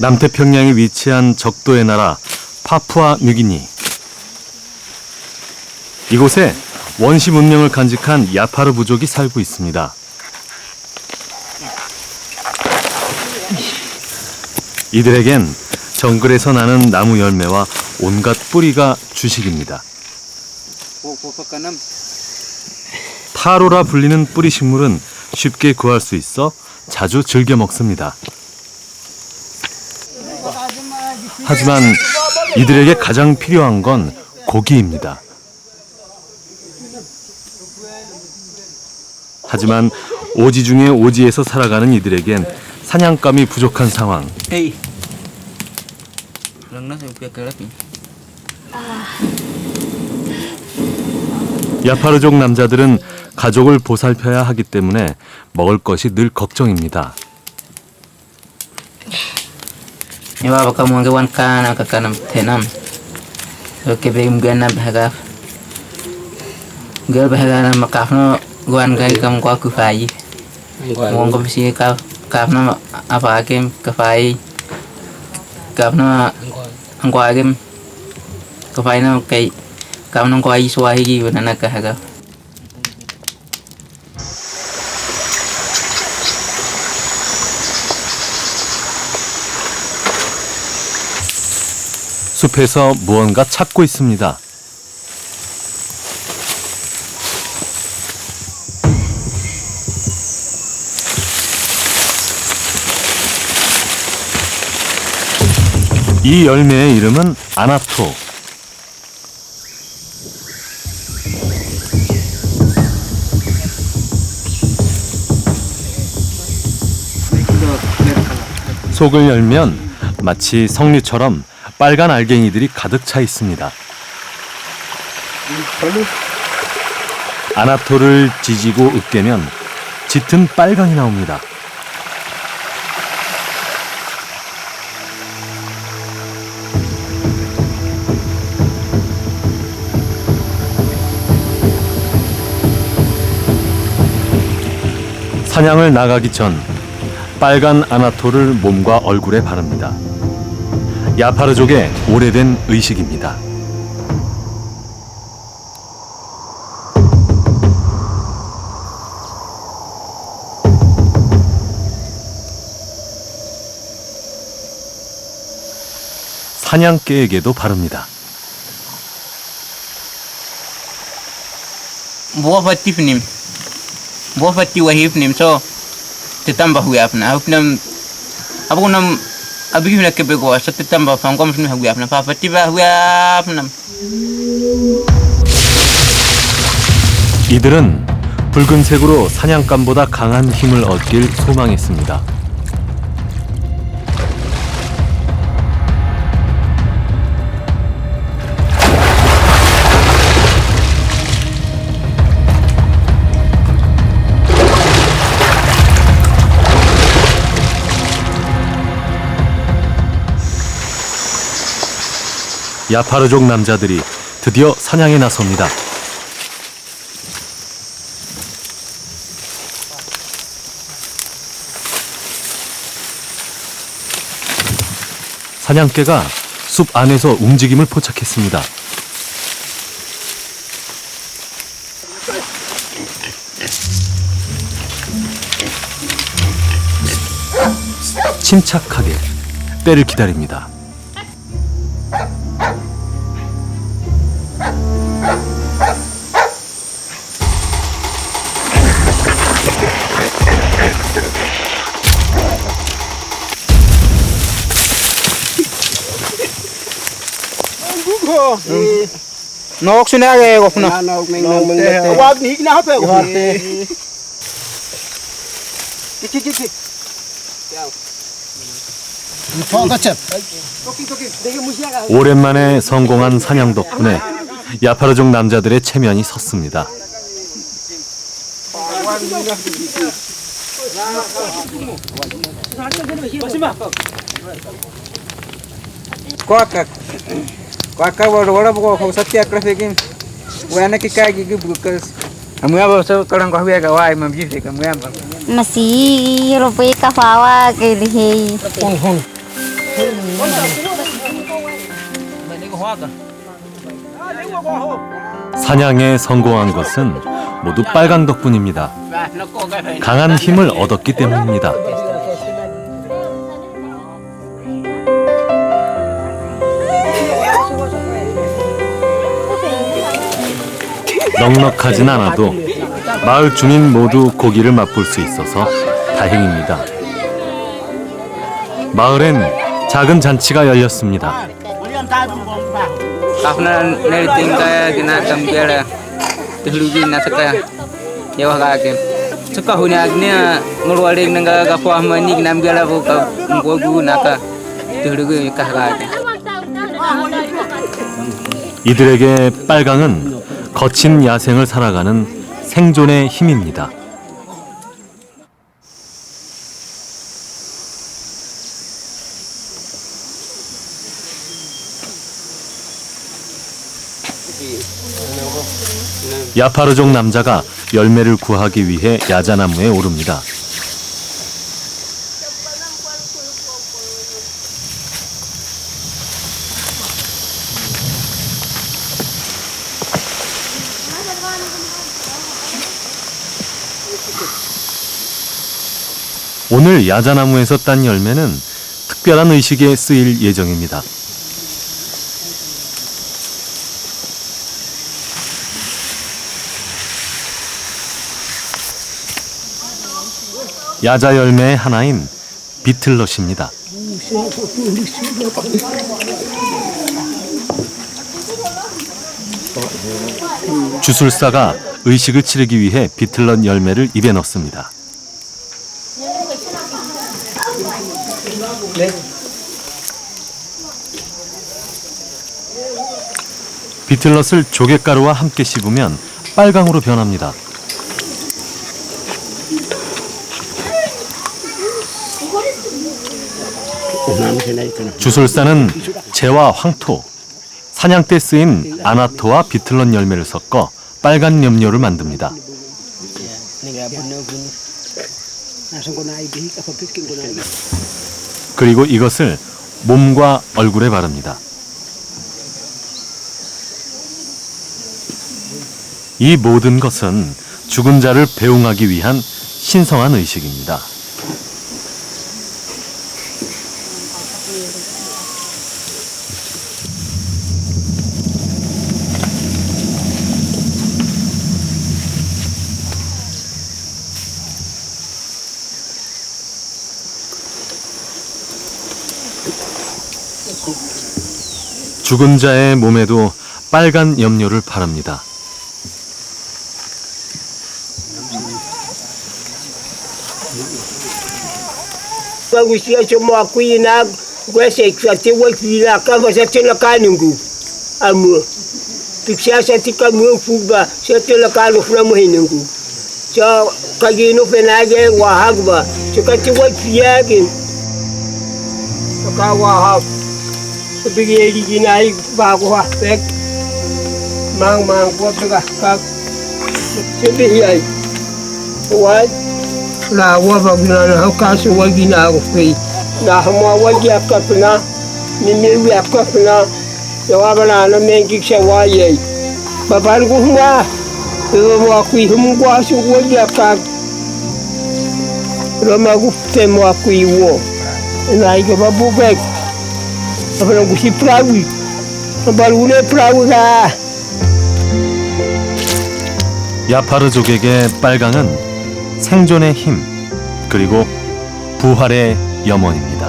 남태평양에 위치한 적도의 나라 파푸아 뉴기니. 이곳에 원시 문명을 간직한 야파르 부족이 살고 있습니다. 이들에겐 정글에서 나는 나무 열매와 온갖 뿌리가 주식입니다. 타로라 불리는 뿌리 식물은 쉽게 구할 수 있어 자주 즐겨 먹습니다. 하지만 이들에게 가장 필요한 건 고기입니다. 하지만 오지 중에 오지에서 살아가는 이들에겐 사냥감이 부족한 상황. Lớp 야파르족 남자들은 가족을 보살펴야 하기 때문에 먹을 것이 늘 걱정입니다. Iba baka mga gawan ka na kakanam tenam. So kibig ganap hagaf. Girl bahagana makafno gawan kay kam ko kufai. Mong kom si ka kafno apa akem kufai. Kafno ang ko akem. Kufai na kay kafno ko ay suwahi gi wala na kahagaf. 숲에서 무언가 찾고 있습니다. 이 열매의 이름은 아나토. 속을 열면 마치 석류처럼 빨간 알갱이들이 가득 차 있습니다. 아나토를 지지고 으깨면 짙은 빨강이 나옵니다. 사냥을 나가기 전 빨간 아나토를 몸과 얼굴에 바릅니다. 야파르족의 오래된 의식입니다. 사냥개에게도 바릅니다. Pati wahib penim so. Tetambah huya apna. Apna Apa kunam Abi huna kebe go sa tetambah pam kom sunu huya apna. Pa pati ba huya apna. 이들은 붉은색으로 사냥감보다 강한 힘을 얻길 소망했습니다. 야파르족 남자들이 드디어 사냥에 나섭니다. 사냥개가 숲 안에서 움직임을 포착했습니다. 침착하게 때를 기다립니다. Nok suna ge go apna. Wag ni na hape ko. Kiki kiki. 포가첩. 토끼 토끼. 내가 무시하가. 오랜만에 성공한 사냥 덕분에 야파르족 남자들의 체면이 섰습니다. 사냥에 성공한 것은 모두 빨강 덕분입니다. 강한 힘을 얻었기 때문입니다. 넉넉하진 않아도 마을 주민 모두 고기를 맛볼 수 있어서 다행입니다. 마을엔 작은 잔치가 열렸습니다. 이들에게 빨강은 거친 야생을 살아가는 생존의 힘입니다. 야파르족 남자가 열매를 구하기 위해 야자나무에 오릅니다. 오늘 야자나무에서 딴 열매는 특별한 의식에 쓰일 예정입니다. 야자 열매의 하나인 비틀넛입니다. 주술사가 의식을 치르기 위해 비틀넛 열매를 입에 넣습니다. 비틀넛을 조갯가루와 함께 씹으면 빨강으로 변합니다. 주술사는 재와 황토, 사냥 때 쓰인 아나토와 비틀넛 열매를 섞어 빨간 염료를 만듭니다. 그리고 이것을 몸과 얼굴에 바릅니다. 이 모든 것은 죽은 자를 배웅하기 위한 신성한 의식입니다. 죽은 자의 몸에도 빨간 염료를 바릅니다. Bigi eri ginai ba ko ha, pek. Mang mang ko pega ah, ka sebi ai. Wa la wa ba gina na ha, ka so wa gina ko fe na ha mo wa gi ka pna ni me wi ka pna ya wa ba na na me gi se wa ye ba ba ko huma e mo ku hum ko so wa gi ka ro ma ku te mo ku i wo. Na i ga ba bu bek. Prawi ba lu ne prawi ga 야파르족에게 빨강은 생존의 힘, 그리고 부활의 염원입니다.